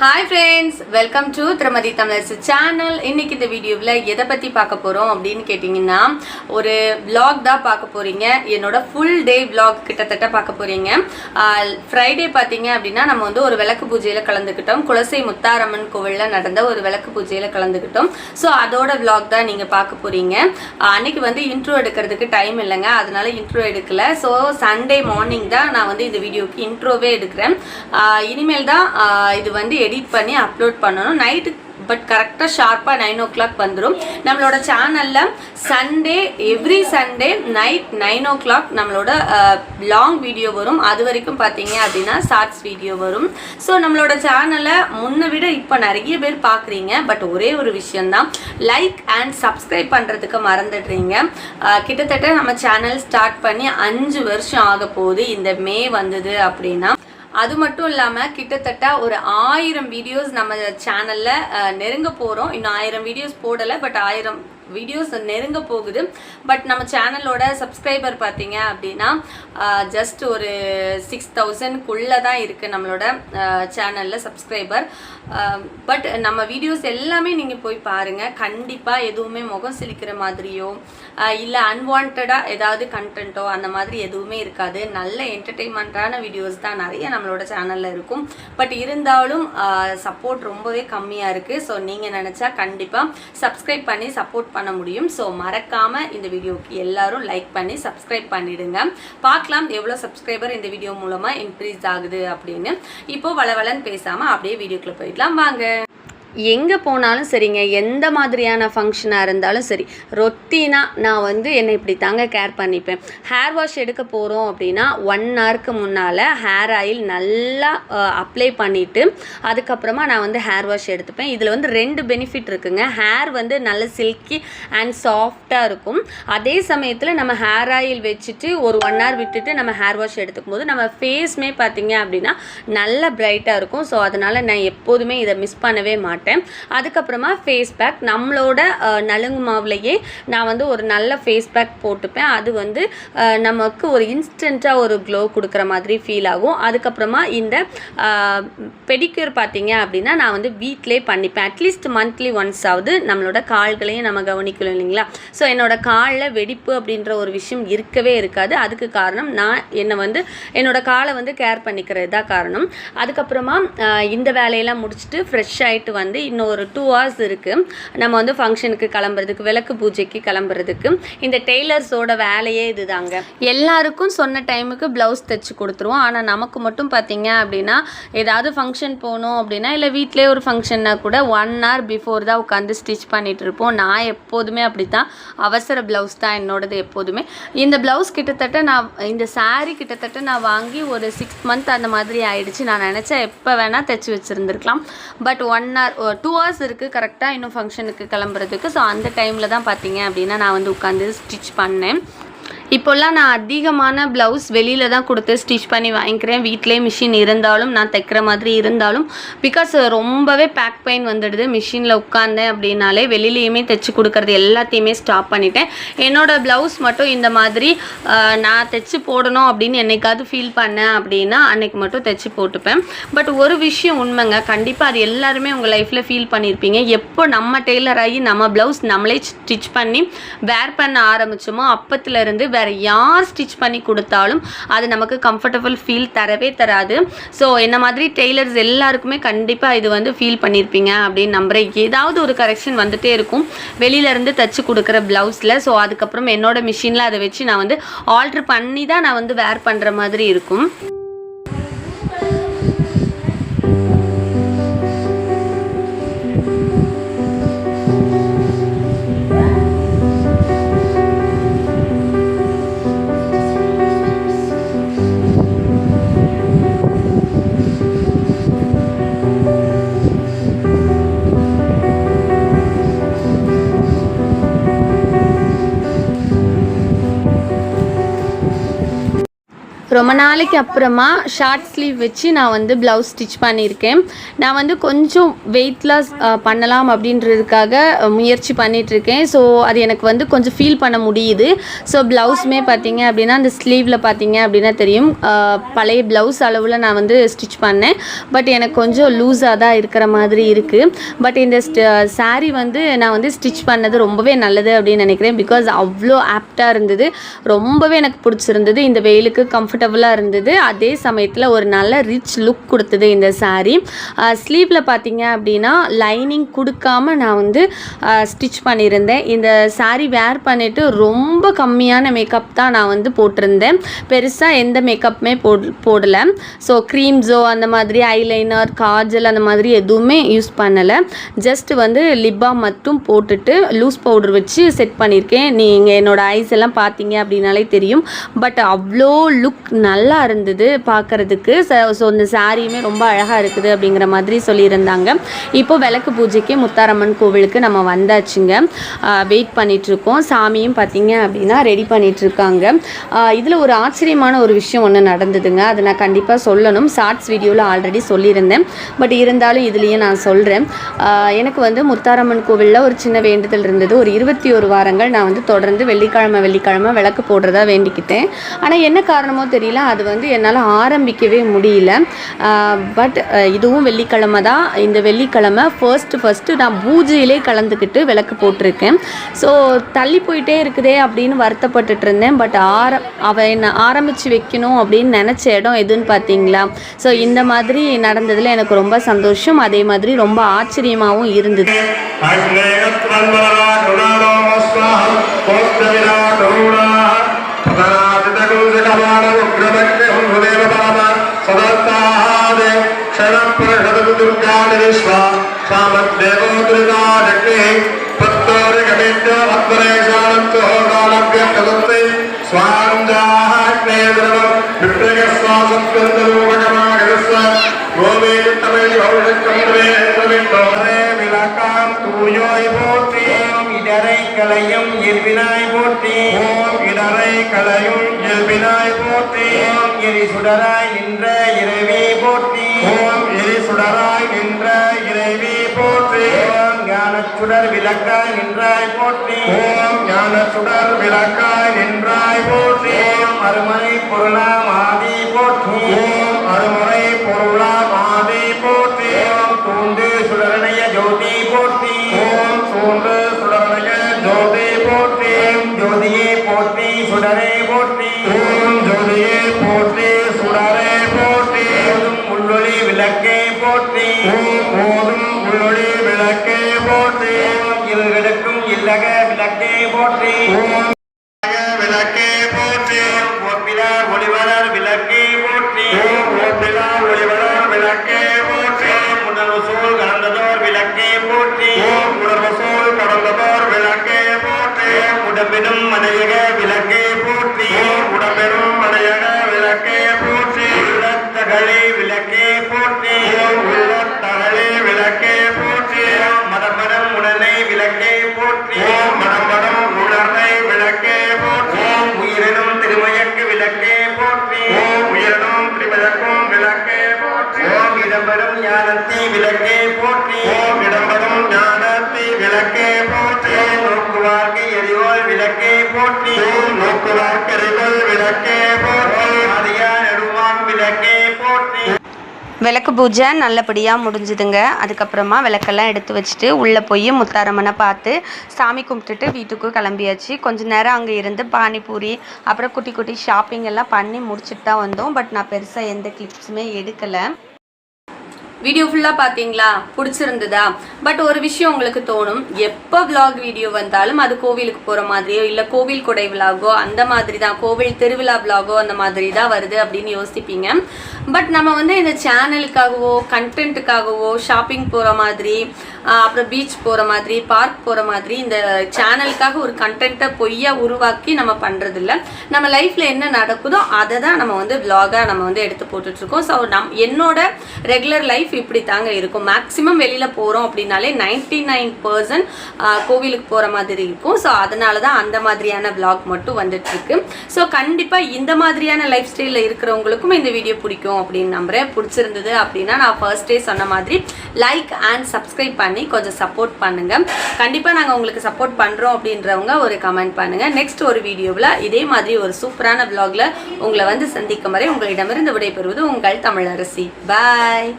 Hi friends welcome to திருமதி Tamilarasu channel இன்னைக்கு இந்த வீடியோவில் எதை பற்றி பார்க்க போகிறோம் அப்படின்னு கேட்டிங்கன்னா ஒரு vlog தான் பார்க்க போகிறீங்க என்னோட ஃபுல் டே vlog கிட்டத்தட்ட பார்க்க போகிறீங்க ஃப்ரைடே பார்த்தீங்க அப்படின்னா நம்ம வந்து ஒரு விளக்கு பூஜையில் கலந்துக்கிட்டோம். குலசை முத்தாரம்மன் கோவிலில் நடந்த ஒரு விளக்கு பூஜையில் கலந்துக்கிட்டோம். ஸோ அதோட vlog தான் நீங்கள் பார்க்க போகிறீங்க அன்னைக்கு வந்து இன்ட்ரோ எடுக்கிறதுக்கு டைம் இல்லைங்க. அதனால இன்ட்ரோ எடுக்கல. ஸோ சண்டே மார்னிங் தான் நான் வந்து இந்த வீடியோக்கு இன்ட்ரோவே எடுக்கிறேன். இனிமேல் தான் இது வந்து எடிட் பண்ணி அப்லோட் பண்ணணும். நைட்டு பட் கரெக்டாக ஷார்ப்பாக நைன் ஓ கிளாக் வந்துடும் நம்மளோட சேனலில் Sunday every Sunday night nine o'clock நம்மளோட uh, லாங் வீடியோ வரும். அது வரைக்கும் பார்த்தீங்க அப்படின்னா ஷார்ட்ஸ் வீடியோ வரும். ஸோ நம்மளோட சேனலை முன்னை விட இப்போ நிறைய பேர் பார்க்குறீங்க பட் ஒரே ஒரு விஷயந்தான் லைக் அண்ட் சப்ஸ்கிரைப் பண்ணுறதுக்கு மறந்துடுறீங்க. Uh, கிட்டத்தட்ட நம்ம சேனல் ஸ்டார்ட் பண்ணி அஞ்சு வருஷம் ஆக போகுது இந்த மே வந்தது அப்படின்னா. அது மட்டும் இல்லாமல் கிட்டத்தட்ட ஒரு ஆயிரம் வீடியோஸ் நம்ம சேனலில் நெருங்க போகிறோம் இன்னும் ஆயிரம் வீடியோஸ் போடலை பட் ஆயிரம் வீடியோஸ் நெருங்க போகுது. பட் நம்ம சேனலோட சப்ஸ்கிரைபர் பார்த்தீங்க அப்படின்னா ஜஸ்ட் ஒரு சிக்ஸ் தௌசண்ட்குள்ளே தான் இருக்குது நம்மளோட சேனலில் சப்ஸ்கிரைபர் பட் நம்ம வீடியோஸ் எல்லாமே நீங்கள் போய் பாருங்கள் கண்டிப்பாக எதுவுமே முகம் சிலிக்கிற மாதிரியோ இல்லை அன்வான்டாக ஏதாவது கண்டென்ட்டோ அந்த மாதிரி எதுவுமே இருக்காது. நல்ல என்டர்டெயின்மெண்ட்டான வீடியோஸ் தான் நிறைய நம்மளோட சேனலில் இருக்கும். பட் இருந்தாலும் சப்போர்ட் ரொம்பவே கம்மியாக இருக்குது ஸோ நீங்கள் நினச்சா கண்டிப்பாக சப்ஸ்கிரைப் பண்ணி சப்போர்ட் பண்ண முடியும். ஸோ மறக்காமல் இந்த வீடியோக்கு எல்லாரும் லைக் பண்ணி சப்ஸ்கிரைப் பண்ணிடுங்க. பார்க்கலாம் எவ்வளோ சப்ஸ்கிரைபர் இந்த வீடியோ மூலமாக இன்க்ரீஸ் ஆகுது அப்படின்னு. இப்போ வளவலன்னு பேசாமல் அப்படியே வீடியோக்குள்ளே போயிடலாம். வாங்க. எங்கே போனாலும் சரிங்க எந்த மாதிரியான ஃபங்க்ஷனாக இருந்தாலும் சரி. ரொட்டீனாக நான் வந்து என்னை இப்படி தாங்க கேர் பண்ணிப்பேன். ஹேர் வாஷ் எடுக்க போகிறோம் அப்படின்னா ஒன் ஹவருக்கு முன்னால் ஹேர் ஆயில் நல்லா அப்ளை பண்ணிவிட்டு அதுக்கப்புறமா நான் வந்து ஹேர் வாஷ் எடுத்துப்பேன். இதில் வந்து ரெண்டு பெனிஃபிட் இருக்குங்க. ஹேர் வந்து நல்ல சில்கி அண்ட் சாஃப்டாக இருக்கும். அதே சமயத்தில் நம்ம ஹேர் ஆயில் வச்சுட்டு ஒரு ஒன் ஹவர் விட்டுட்டு நம்ம ஹேர் வாஷ் எடுத்துக்கும் போது நம்ம ஃபேஸ்மே பார்த்தீங்க அப்படின்னா நல்ல பிரைட்டாக இருக்கும். ஸோ அதனால் நான் எப்போதுமே இதை மிஸ் பண்ணவே மாட்டேன். அதுக்கப்புறமா ஃபேஸ் பேக் நம்மளோட நலுங்கு மாவுலையே நான் வந்து ஒரு நல்ல ஃபேஸ் பேக் போட்டுப்பேன். அது வந்து நமக்கு ஒரு இன்ஸ்டண்ட்டாக ஒரு க்ளோ கொடுக்குற மாதிரி ஃபீல் ஆகும். அதுக்கப்புறமா இந்த பெடிக்யூர் பார்த்தீங்க அப்படின்னா நான் வந்து வீட்டிலே பண்ணிப்பேன். அட்லீஸ்ட் மந்த்லி ஒன்ஸ் ஆகுது நம்மளோட கால்களையும் நம்ம கவனிக்கணும் இல்லைங்களா? ஸோ என்னோட காலில் வெடிப்பு அப்படின்ற ஒரு விஷயம் இருக்கவே இருக்காது. அதுக்கு காரணம் நான் என்னை வந்து என்னோட காலை வந்து கேர் பண்ணிக்கிறது தான் காரணம். அதுக்கப்புறமா இந்த வேலையெல்லாம் முடிச்சுட்டு ஃப்ரெஷ் ஆகிட்டு வந்து வந்து இன்னும் ஒரு டூ ஹவர்ஸ் இருக்குது நம்ம வந்து ஃபங்க்ஷனுக்கு கிளம்புறதுக்கு விளக்கு பூஜைக்கு கிளம்புறதுக்கு. இந்த டெய்லர்ஸோட வேலையே இதுதாங்க. எல்லாருக்கும் சொன்ன டைமுக்கு ப்ளவுஸ் தைச்சி கொடுத்துருவோம். ஆனால் நமக்கு மட்டும் பார்த்தீங்க அப்படின்னா ஏதாவது ஃபங்க்ஷன் போகணும் அப்படின்னா இல்லை வீட்டிலே ஒரு ஃபங்க்ஷன்னா கூட ஒன் ஹவர் பிஃபோர் தான் உட்காந்து ஸ்டிச் பண்ணிகிட்டு இருப்போம். நான் எப்போதுமே அப்படி தான் அவசர ப்ளவுஸ் தான் என்னோடது எப்போதுமே. இந்த ப்ளவுஸ் கிட்டத்தட்ட நான் இந்த சாரீ கிட்டத்தட்ட நான் வாங்கி ஒரு சிக்ஸ் மந்த் அந்த மாதிரி ஆயிடுச்சு. நான் நினச்சேன் எப்போ வேணால் தைச்சி வச்சுருந்துருக்கலாம். But one hour two hours இருக்குது கரெக்டாக இன்னும் ஃபங்க்ஷனுக்கு கிளம்புறதுக்கு. ஸோ அந்த டைமில் தான் பார்த்தீங்க அப்படின்னா நான் வந்து உட்காந்து ஸ்டிச் பண்ணேன். இப்போல்லாம் நான் அதிகமான ப்ளவுஸ் வெளியில் தான் கொடுத்து ஸ்டிச் பண்ணி வாங்கிக்கிறேன். வீட்டிலே மிஷின் இருந்தாலும் நான் தைக்கிற மாதிரி இருந்தாலும் பிகாஸ் ரொம்பவே பேக் பெயின் வந்துடுது. மிஷினில் உட்காந்தேன் அப்படின்னாலே வெளியிலையுமே தைச்சி கொடுக்கறது எல்லாத்தையுமே ஸ்டாப் பண்ணிட்டேன். என்னோடய ப்ளவுஸ் மட்டும் இந்த மாதிரி நான் தைச்சி போடணும் அப்படின்னு என்னைக்காவது ஃபீல் பண்ணேன் அப்படின்னா அன்னைக்கு மட்டும் தைச்சி போட்டுப்பேன். பட் ஒரு விஷயம் உண்மைங்க கண்டிப்பாக அது எல்லாருமே உங்கள் லைஃப்பில் ஃபீல் பண்ணியிருப்பீங்க எப்போ நம்ம டெய்லர் ஆகி நம்ம ப்ளவுஸ் நம்மளே ஸ்டிச் பண்ணி வேர் பண்ண ஆரம்பிச்சோமோ அப்பத்துலேருந்து வேறு யார் ஸ்டிச் பண்ணி கொடுத்தாலும் அது நமக்கு கம்ஃபர்டபுள் ஃபீல் தரவே தராது. ஸோ என்ன மாதிரி டெய்லர்ஸ் எல்லாருக்குமே கண்டிப்பாக இது வந்து ஃபீல் பண்ணியிருப்பீங்க அப்படின்னு நம்புகிறேன் ஏதாவது ஒரு கரெக்ஷன் வந்துகிட்டே இருக்கும். வெளியிலேருந்து தச்சு கொடுக்குற ப்ளவுஸில் ஸோ அதுக்கப்புறம் என்னோட மிஷினில் அதை வச்சு நான் வந்து ஆல்ட்ரு பண்ணி தான் நான் வந்து வேர் பண்ணுற மாதிரி இருக்கும். ரொம்ப நாளைக்கு அப்புறமா ஷார்ட் ஸ்லீவ் வச்சு நான் வந்து ப்ளவுஸ் ஸ்டிச் பண்ணியிருக்கேன். நான் வந்து கொஞ்சம் வெயிட் லாஸ் பண்ணலாம் அப்படின்றதுக்காக முயற்சி பண்ணிகிட்ருக்கேன் ஸோ அது எனக்கு வந்து கொஞ்சம் ஃபீல் பண்ண முடியுது. ஸோ ப்ளவுஸுமே பார்த்தீங்க அப்படின்னா அந்த ஸ்லீவில் பார்த்தீங்க அப்படின்னா தெரியும். பழைய ப்ளவுஸ் அளவில் நான் வந்து ஸ்டிச் பண்ணேன். பட் எனக்கு கொஞ்சம் லூஸாக தான் இருக்கிற மாதிரி இருக்குது பட் இந்த saree வந்து நான் வந்து ஸ்டிச் பண்ணது ரொம்பவே நல்லது அப்படின்னு நினைக்கிறேன். பிகாஸ் அவ்வளோ ஆப்டாக இருந்தது. ரொம்பவே எனக்கு பிடிச்சிருந்தது. இந்த வெயிலுக்கு கம்ஃபர்ட் கம்ஃபர்டபுளாக இருந்தது. அதே சமயத்தில் ஒரு நல்ல ரிச் லுக் கொடுத்தது இந்த சாரீ ஸ்லீவில் பார்த்தீங்க அப்படின்னா லைனிங் கொடுக்காம நான் வந்து ஸ்டிச் பண்ணியிருந்தேன். இந்த சாரீ வேர் பண்ணிவிட்டு ரொம்ப கம்மியான மேக்கப் தான் நான் வந்து போட்டிருந்தேன். பெருசாக எந்த மேக்கப்புமே போட் போடலை. ஸோ க்ரீம்ஸோ அந்த மாதிரி ஐலைனர் காஜல் அந்த மாதிரி எதுவுமே யூஸ் பண்ணலை. ஜஸ்ட் வந்து லிப்பா மட்டும் போட்டுட்டு லூஸ் பவுடர் வச்சு செட் பண்ணியிருக்கேன். நீங்கள் என்னோடய ஐஸ் எல்லாம் பார்த்தீங்க அப்படின்னாலே தெரியும். பட் அவ்வளோ லுக் நல்லா இருந்தது பார்க்கறதுக்கு. ஸோ இந்த சாரியுமே ரொம்ப அழகாக இருக்குது அப்படிங்கிற மாதிரி சொல்லியிருந்தாங்க. இப்போ விளக்கு பூஜைக்கு முத்தாரம்மன் கோவிலுக்கு நம்ம வந்தாச்சுங்க. வெயிட் பண்ணிகிட்ருக்கோம் சாமியும் பார்த்தீங்க அப்படின்னா ரெடி பண்ணிகிட்ருக்காங்க இதில் ஒரு ஆச்சரியமான ஒரு விஷயம் ஒன்று நடந்ததுங்க. அதை நான் கண்டிப்பாக சொல்லணும். ஷார்ட்ஸ் வீடியோவில் ஆல்ரெடி சொல்லியிருந்தேன். பட் இருந்தாலும் இதுலேயும் நான் சொல்கிறேன் எனக்கு வந்து முத்தாரம்மன் கோவிலில் ஒரு சின்ன வேண்டுதல் இருந்தது. ஒரு இருபத்தி ஒரு வாரங்கள் நான் வந்து தொடர்ந்து வெள்ளிக்கிழமை வெள்ளிக்கிழமை விளக்கு போடுறதா வேண்டிக்கிட்டேன். ஆனால் என்ன காரணமோ தெரியல அது வந்து என்னால் ஆரம்பிக்கவே முடியல. பட் இதுவும் வெள்ளிக்கிழமை தான். இந்த வெள்ளிக்கிழமை ஃபர்ஸ்ட்டு ஃபஸ்ட்டு நான் பூஜையிலே கலந்துக்கிட்டு விளக்கு போட்டிருக்கேன். ஸோ தள்ளி போயிட்டே இருக்குதே அப்படின்னு வருத்தப்பட்டுட்டு இருந்தேன். பட் ஆர அவ என்னை ஆரம்பித்து வைக்கணும் அப்படின்னு நினச்ச இடம் எதுன்னு பார்த்தீங்களா ஸோ இந்த மாதிரி நடந்ததில் எனக்கு ரொம்ப சந்தோஷம். அதே மாதிரி ரொம்ப ஆச்சரியமாகவும் இருந்தது. விளக்காம் தூயோய் போற்றி ஓம் இடரை கலையும் இயல்பினாய் போற்றி ஓம் இடரை கலையும் இயல்பினாய் போற்றி ஓம் எரி சுடராய் நின்ற இறைவி போற்றி. ஓம் எரி சுடராய் நின்ற இறைவி போற்றி. ஓம் ஞான சுடர் விளக்காய் நின்றாய் போற்றி. ஓம் ஞான சுடர் விளக்காய் நின்றாய் போற்றி. ஓம் அருமறை பொருளாம் ஆதி போற்றி. விளக்கே போற்றி விளக்கே போற்றி ஒப்பிலா ஒளிவரர் விளக்கே போற்றி ஒப்பிலா ஒளிவரர் விளக்கே போற்றி உணர்வு சூழ் கலந்ததோர் விளக்கே போற்றி உணர்வு சூழ் கடந்ததோர் விளக்கே போற்றி உடம்பிடும் மனையக விளக்கே போற்றி உடம்பெரும் மனையக விளக்கே போற்றி உள்ளத்தகளே விளக்கே போற்றி உள்ளத்தகளே விளக்கே போற்றி மதமடம் உடனே விளக்கே போற்றி திருமயக்கும் விளக்கே போற்றி. இடம்பெறும் ஞானத்தை விளக்கே போற்றி. இடம்பெறும் ஞானத்தை விளக்கே போற்றி. நோக்குவார்க்கு எரிவோல் விளக்கே போற்றி. நோக்குவார்க்கு எரிவோல் விளக்கே போற்றி ஆதியா நெடுமான் விளக்கே போற்றி விளக்கு பூஜை நல்லபடியாக முடிஞ்சுதுங்க. அதுக்கப்புறமா விளக்கெல்லாம் எடுத்து வச்சுட்டு உள்ளே போய் முத்தாரம்மனை பார்த்து சாமி கும்பிட்டுட்டு வீட்டுக்கு கிளம்பியாச்சு. கொஞ்ச நேரம் அங்கே இருந்து பானிபூரி அப்புறம் குட்டி குட்டி ஷாப்பிங் எல்லாம் பண்ணி முடிச்சுட்டு தான் வந்தோம். பட் நான் பெருசாக எந்த கிளிப்ஸுமே எடுக்கலை. வீடியோ ஃபுல்லாக பார்த்தீங்களா பிடிச்சிருந்ததா? பட் ஒரு விஷயம் உங்களுக்கு தோணும். எப்போ விலாக் வீடியோ வந்தாலும் அது கோவிலுக்கு போகிற மாதிரியோ இல்லை கோவில் கொடை விலாகோ அந்த மாதிரி தான் கோவில் திருவிழா விலாகோ அந்த மாதிரி தான் வருது அப்படின்னு யோசிப்பீங்க. பட் நம்ம வந்து இந்த சேனலுக்காகவோ கண்டென்ட்டுக்காகவோ ஷாப்பிங் போகிற மாதிரி அப்புறம் பீச் போகிற மாதிரி பார்க் போகிற மாதிரி இந்த சேனலுக்காக ஒரு கண்டென்ட்டை பொய்யா உருவாக்கி நம்ம பண்ணுறதில்ல நம்ம லைஃப்பில் என்ன நடக்குதோ அதை தான் நம்ம வந்து விலாகாக நம்ம வந்து எடுத்து போட்டுட்ருக்கோம். ஸோ நம் என்னோட ரெகுலர் லைஃப் லைஃப் இப்படி தாங்க இருக்கும். மேக்ஸிமம் வெளியில் போகிறோம் அப்படின்னாலே நைன்டி நைன் பர்சன்ட் கோவிலுக்கு போகிற மாதிரி இருக்கும். ஸோ அதனால தான் அந்த மாதிரியான விளாக் மட்டும் வந்துட்டுருக்கு. ஸோ கண்டிப்பாக இந்த மாதிரியான லைஃப் ஸ்டைலில் இருக்கிறவங்களுக்கும் இந்த வீடியோ பிடிக்கும் அப்படின்னு நம்புறேன். பிடிச்சிருந்தது அப்படின்னா நான் ஃபர்ஸ்ட் டே சொன்ன மாதிரி லைக் அண்ட் சப்ஸ்கிரைப் பண்ணி கொஞ்சம் சப்போர்ட் பண்ணுங்கள் கண்டிப்பாக நாங்கள் உங்களுக்கு சப்போர்ட் பண்ணுறோம் அப்படின்றவங்க ஒரு கமெண்ட் பண்ணுங்கள் நெக்ஸ்ட் ஒரு வீடியோவில் இதே மாதிரி ஒரு சூப்பரான விளாகில் உங்களை வந்து சந்திக்கும் வரை உங்களிடமிருந்து விடைபெறுவது உங்கள் தமிழரசி. பாய்